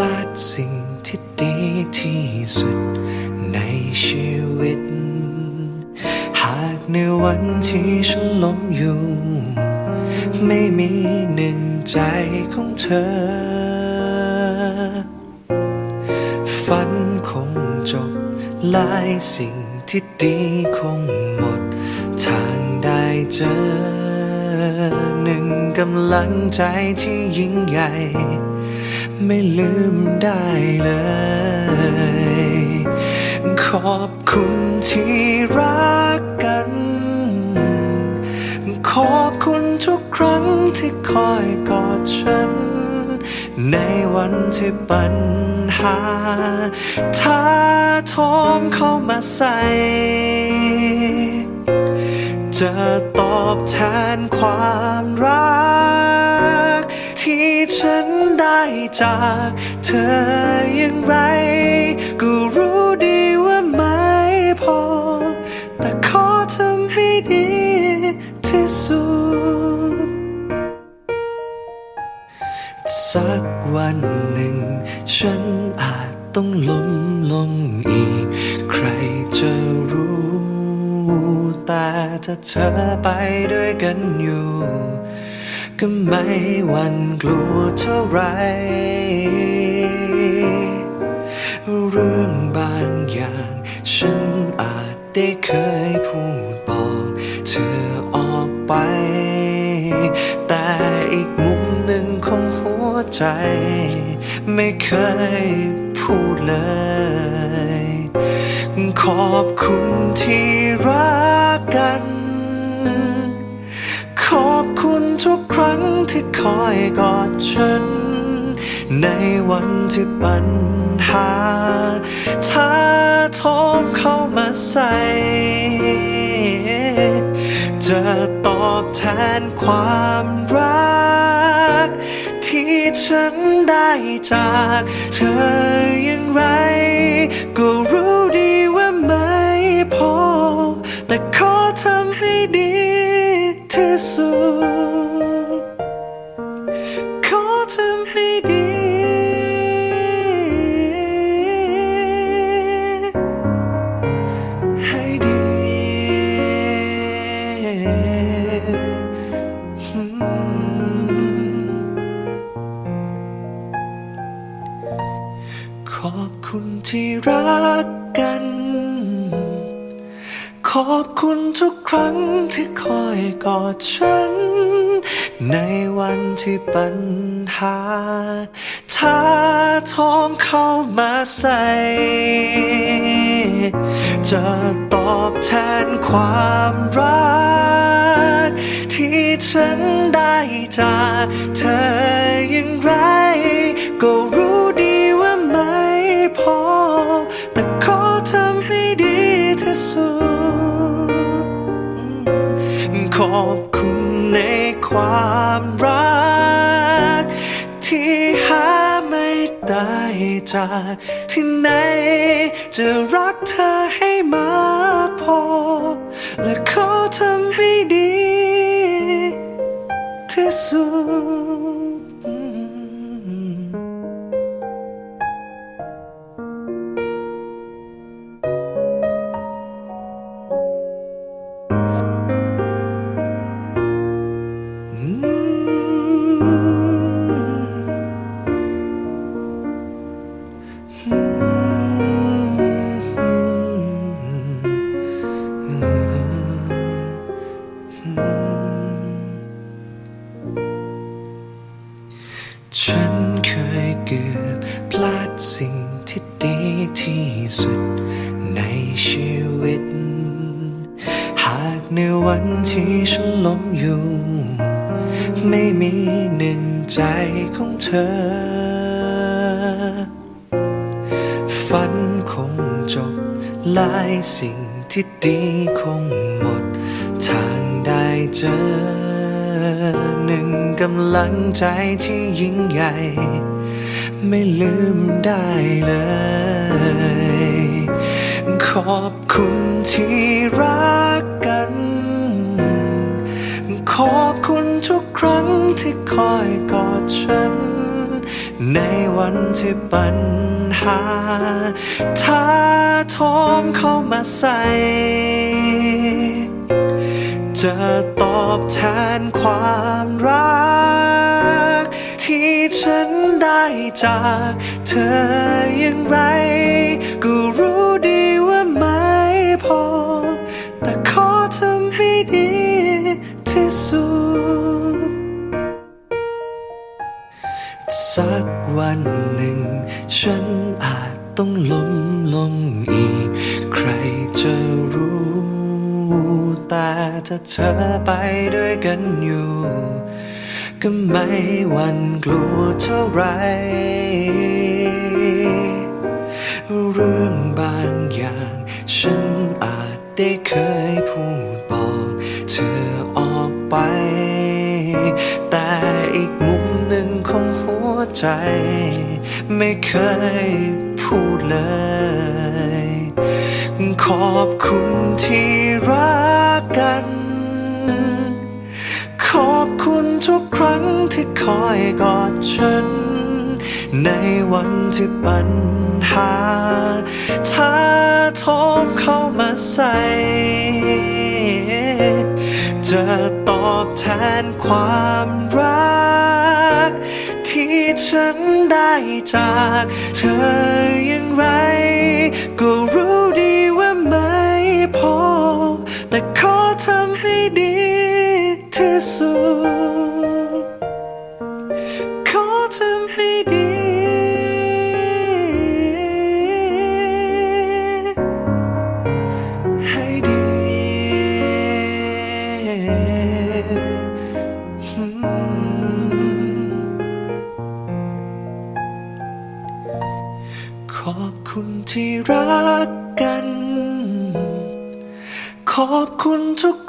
ลาดสิ่งที่ดีที่สุดในชีวิต หากในวันที่ฉันล้มอยู่ ไม่มีหนึ่งใจของเธอ ฝันคงจบหลายสิ่งที่ดีคงหมด ทางได้เจอหนึ่งกำลังใจที่ยิ่งใหญ่ ไม่ลืมได้เลย ขอบคุณที่รักกัน ขอบคุณทุกครั้งที่คอยกอดฉัน ในวันที่ปัญหาท้าทมเข้ามาใส่จะตอบแทนความรัก ฉันได้จากเธออย่างไร ก็รู้ดีว่าไม่พอ แต่ขอทำให้ดีที่สุด สักวันหนึ่ง ฉันอาจต้องล้มลงอีก ใครจะรู้ แต่ถ้าเธอไปด้วยกันอยู่ ก็ไม่หวันกลัวเท่าไร เรื่องบางอย่าง ฉันอาจได้เคยพูดบอกเธอออกไป แต่อีกมุมหนึ่งของหัวใจ ไม่เคยพูดเลย ขอบคุณที่รักกัน ขอบคุณทุกครั้งที่คอยกอดฉัน ในวันที่ปัญหาท้าโทมเข้ามาใส่จะตอบแทนความรัก ที่ฉันได้จากเธออย่างไร ก็รู้ ที่สุด ขอทำให้ดี ให้ดี ขอบคุณที่รักกัน ขอบคุณทุกครั้งที่คอยกอดฉัน ในวันที่ปัญหาท้าโทมเข้ามาใส่จะตอบแทนความรัก ที่ฉันได้จากเธออย่างไร ก็รู้ ในความรัก ที่หาไม่ได้จากที่ไหน จะรักเธอให้มากพอ และขอทำให้ดีที่สุดากในวันที่ฉันล้มอยู่ ไม่มีหนึ่งใจของเธอ ฝันคงจบหลายสิ่งที่ดีคงหมด ทางได้เจอ หนึ่งกำลังใจที่ยิ่งใหญ่ ไม่ลืมได้เลย ขอบคุณที่รักกัน ขอบคุณทุกครั้งที่คอยกอดฉัน ในวันที่ปัญหาท้าโทมเข้ามาใส่จะตอบแทนความรัก ที่ฉันได้จากเธออย่างไร ก็รู้ พอ แต่ขอทำให้ดีที่สุด สักวันหนึ่ง ฉันอาจต้องล้มลงอีก ใครจะรู้แต่ถ้าเธอไปด้วยกันอยู่ ก็ไม่หวันกลัวเท่าไหรเรื่องบางอย่าง ได้เคยพูดบอกเธอออกไป แต่อีกมุมหนึ่งของหัวใจ ไม่เคยพูดเลย ขอบคุณที่รักกัน ขอบคุณทุกครั้งที่คอยกอดฉัน ในวันที่ปัญหาท้าทมเข้ามาใส่ จะตอบแทนความรัก ที่ฉันได้จากเธออย่างไร ก็รู้ดีว่าไม่พอ แต่ขอทำให้ดีที่สุด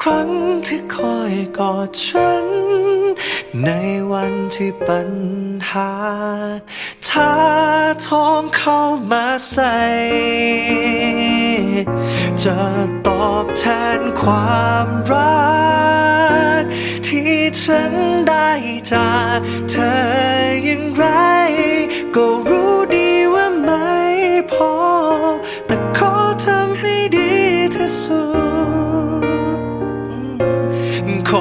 รั้งที่คอยกอดฉัน ในวันที่ปัญหาท้าโทมเข้ามาใส่ จะตอบแทนความรัก ที่ฉันได้จากเธออย่างไร ก็รู้ดีว่าไม่พอ แต่ขอทำให้ดีที่สุด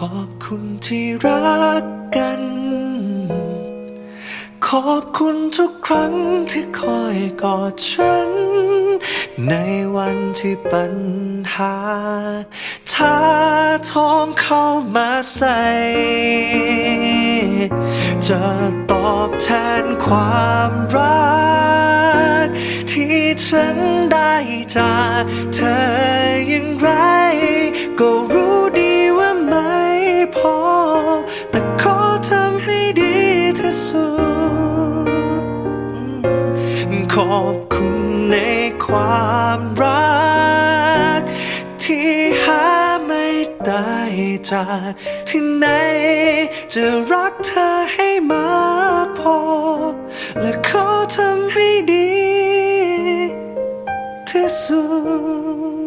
ขอบคุณที่รักกัน ขอบคุณทุกครั้งที่คอยกอดฉัน ในวันที่ปัญหาท้าโทมเข้ามาใส่จะตอบแทนความรัก ที่ฉันได้จากเธออย่างไร ก็รู้ ความรัก ที่หาไม่ได้จากที่ไหน จะรักเธอให้มากพอ และขอทำให้ดี ที่สุด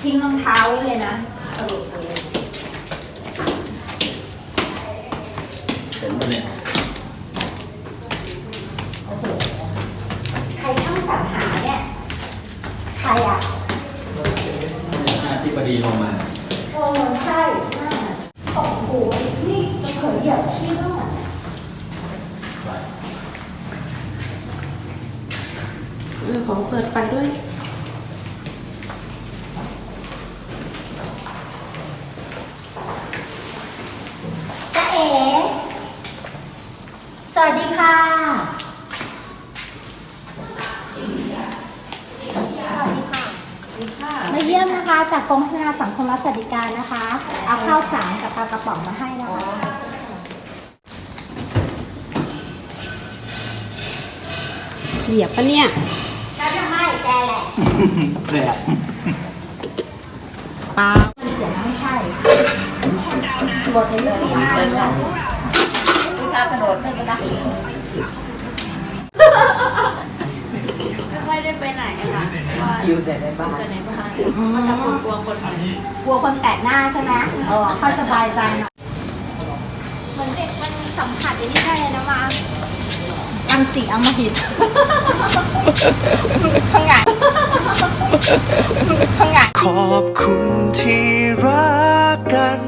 ทิ้งรองเท้าไว้เลยนะสรุปเลย เห็นไหมเนี่ย ดี๋ยวขี้รอดเรื่องของเปิดไฟด้วย จ๊ะเอ๋ สวัสดีค่ะ สวัสดีค่ะ มาเยี่ยมนะคะจากกรมพัฒนาสังคมและสวัสดิการนะคะ เอาข้าวสารกับปลากระป๋องมาให้นะคะเหยียบปะเนี่ยฉันจะให้แกแหละแปลกปลาเสียงไม่ใช่บทในเรื่องที่ห้าเลยค่ะกระโดดไปกระดัก ไม่ค่อยได้ไปไหนอะค่ะเพราะว่า อยู่แต่ในบ้านแต่ในบ้านมันจะกลัวคนใหม่กลัวคนแปลกหน้าใช่ไหมเออค่อยสบายใจหน่อยเหมือนเด็กมันสัมผัสอย่างนี้ได้เลยนะมาอันสีอมหิตข้างหลังข้างหลังขอบคุณที่รักกัน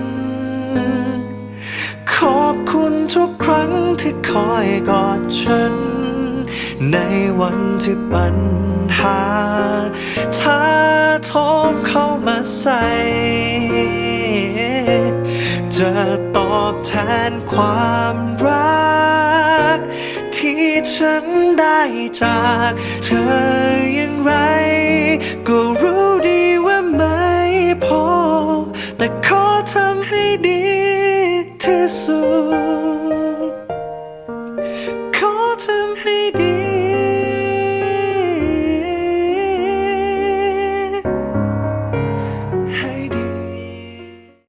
ขอบคุณทุกครั้งที่คอยกอดฉัน ในวันที่ปัญหาท้าโทมเข้ามาใส่ จะตอบแทนความรัก ที่ฉันได้จากเธออย่างไร ก็รู้ดีว่าไม่พอ แต่ขอทำให้ดีที่สุด